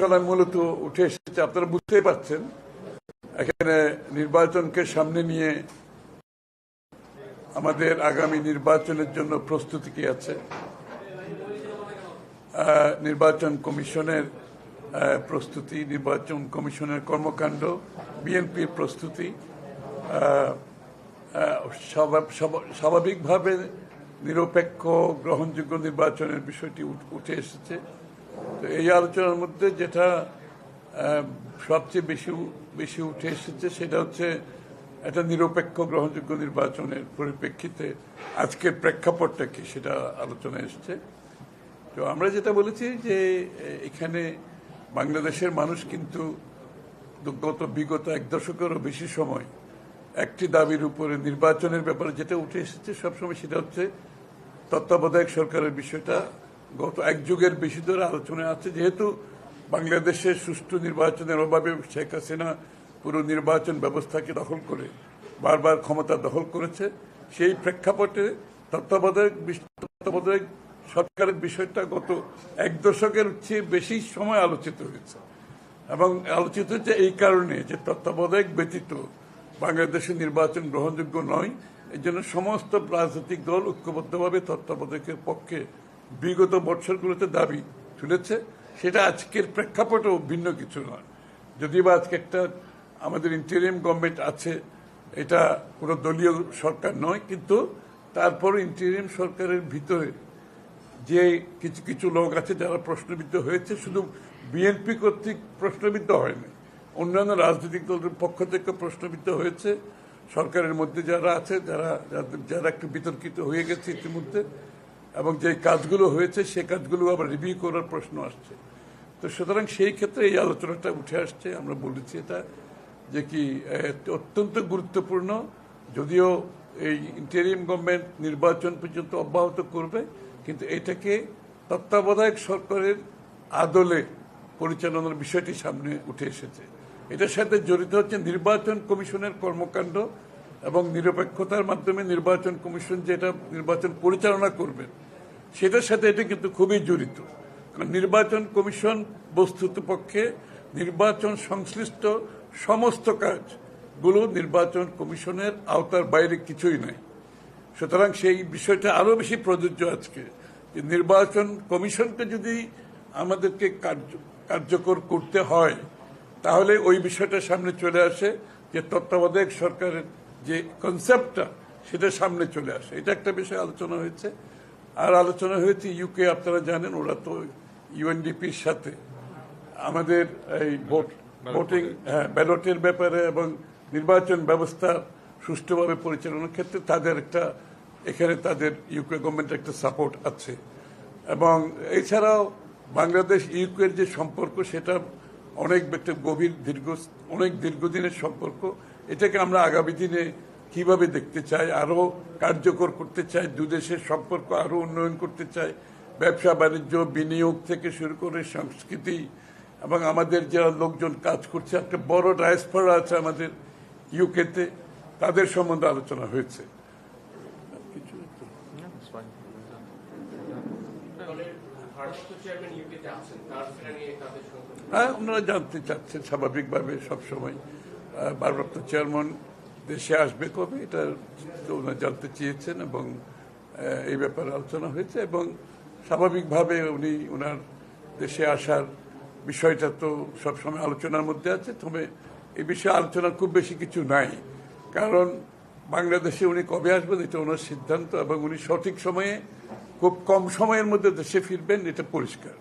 আলোচনায় মূলত উঠে এসেছে, আপনারা বুঝতেই পারছেন। এখানে নির্বাচনকে সামনে নিয়ে আমাদের আগামী নির্বাচনের জন্য প্রস্তুতি কি আছে? নির্বাচন কমিশনের প্রস্তুতি, নির্বাচন কমিশনের কর্মকাণ্ড, বিএনপির প্রস্তুতি স্বাভাবিকভাবে নিরপেক্ষ, গ্রহণযোগ্য নির্বাচনের বিষয়টি উঠে এসেছে। তো এই আলোচনার মধ্যে যেটা সবচেয়ে বেশি বেশি উঠে এসেছে সেটা হচ্ছে একটা নিরপেক্ষ গ্রহণযোগ্য নির্বাচনের পরিপ্রেক্ষিতে আজকের প্রেক্ষাপটটা কি সেটা আলোচনায় এসছে। তো আমরা যেটা বলেছি যে এখানে বাংলাদেশের মানুষ কিন্তু গত বিগত এক দশকেরও বেশি সময় একটি দাবির উপরে নির্বাচনের ব্যাপারে যেটা উঠে এসেছে সবসময় সেটা হচ্ছে তত্ত্বাবধায়ক সরকারের বিষয়টা গত এক যুগের বেশি ধরে আলোচনায় আছে, যেহেতু বাংলাদেশের সুষ্ঠু নির্বাচনের অভাবে শেখ হাসিনা পুরো নির্বাচন ব্যবস্থাকে দখল করে, বারবার ক্ষমতা দখল করেছে, সেই প্রেক্ষাপটে তত্ত্বাবধায়ক তত্ত্বাবধায়ক সরকারের বিষয়টা গত এক দশকের চেয়ে বেশি সময় আলোচিত হয়েছে। এবং আলোচিত হচ্ছে এই কারণে যে তত্ত্বাবধায়ক ব্যতীত বাংলাদেশের নির্বাচন গ্রহণযোগ্য নয় এই জন্য সমস্ত রাজনৈতিক দল ঐক্যবদ্ধভাবে তত্ত্বাবধায়কের পক্ষে বিগত বছরগুলোতে দাবি তুলেছে। সেটা আজকের প্রেক্ষাপটেও ভিন্ন কিছু নয়। যদিও বা আজকে একটা আমাদের ইন্টেরিয়াম গভর্নমেন্ট আছে, এটা কোনো দলীয় সরকার নয়, কিন্তু তারপর ইন্টেরিয়াম সরকারের ভিতরে যে কিছু কিছু লোক আছে যারা প্রশ্নবিদ্ধ হয়েছে, শুধু বিএনপি কর্তৃক প্রশ্নবিদ্ধ হয়নি, অন্যান্য রাজনৈতিক দলের পক্ষ থেকে প্রশ্নবিদ্ধ হয়েছে। সরকারের মধ্যে যারা আছে, যারা যারা একটু বিতর্কিত হয়ে গেছে ইতিমধ্যে এবং যে কাজগুলো হয়েছে সেই কাজগুলো আবার রিভিউ করার প্রশ্ন আসছে। তো সুতরাং সেই ক্ষেত্রে এই আলোচনাটা উঠে আসছে, আমরা বলেছি এটা, যে কি অত্যন্ত গুরুত্বপূর্ণ। যদিও এই ইন্টেরিয়াম গভর্নমেন্ট নির্বাচন পর্যন্ত অব্যাহত করবে, কিন্তু এটাকে তত্ত্বাবধায়ক সরকারের আদলে পরিচালনার বিষয়টি সামনে উঠে এসেছে। এটার সাথে জড়িত হচ্ছে নির্বাচন কমিশনের কর্মকাণ্ড এবং নিরপেক্ষতার মাধ্যমে নির্বাচন কমিশন যেটা নির্বাচন পরিচালনা করবে সেটার সাথে এটা কিন্তু খুবই জড়িত। কারণ নির্বাচন কমিশন বস্তুত পক্ষে নির্বাচন সংশ্লিষ্ট সমস্ত কাজগুলো নির্বাচন কমিশনের আওতার বাইরে কিছুই নাই। সুতরাং সেই বিষয়টা আরও বেশি প্রযোজ্য আজকে, যে নির্বাচন কমিশনকে যদি আমাদেরকে কার্য- কার্যকর করতে হয়, তাহলে ওই বিষয়টা সামনে চলে আসে, যে তত্ত্বাবধায়ক সরকারের যে কনসেপ্টটা সেটা সামনে চলে আসে। এটা একটা বিষয় আলোচনা হয়েছে। আর আলোচনা হয়েছে ইউকে আপনারা জানেন ওরা তো ইউএনডিপির সাথে। আমাদের এই ভোট ভোটিং হ্যাঁ ব্যালটের ব্যাপারে এবং নির্বাচন ব্যবস্থা সুষ্ঠুভাবে পরিচালনার ক্ষেত্রে তাদের একটা এখানে তাদের ইউকে গভর্নমেন্টের একটা সাপোর্ট আছে। এবং এছাড়াও বাংলাদেশ ইউকের যে সম্পর্ক সেটা অনেক একটা গভীর দীর্ঘ অনেক দীর্ঘদিনের সম্পর্ক। এটাকে আমরা আগামী দিনে কীভাবে দেখতে চায় আরও কার্যকর করতে চায় দু দেশের সম্পর্ক আরও উন্নয়ন করতে চায় ব্যবসা বাণিজ্য বিনিয়োগ থেকে শুরু করে সংস্কৃতি এবং আমাদের যারা লোকজন কাজ করছে একটা বড় ডায়াসপোরা আছে আমাদের ইউকেতে তাদের সম্বন্ধে আলোচনা হয়েছে। হ্যাঁ ওনারা জানতে চাচ্ছেন স্বাভাবিকভাবে সবসময়। ভারপ্রাপ্ত চেয়ারম্যান দেশে আসবে কবে, এটা ওনারা জানতে চেয়েছেন এবং এই ব্যাপারে আলোচনা হয়েছে এবং স্বাভাবিকভাবে উনি ওনার দেশে আসার বিষয়টা তো সবসময় আলোচনার মধ্যে আছে, তবে এই বিষয়ে আলোচনা খুব বেশি কিছু নাই। কারণ বাংলাদেশে উনি কবে আসবেন এটা ওনার সিদ্ধান্ত এবং উনি সঠিক সময়ে, খুব কম সময়ের মধ্যে দেশে ফিরবেন, এটা পরিষ্কার।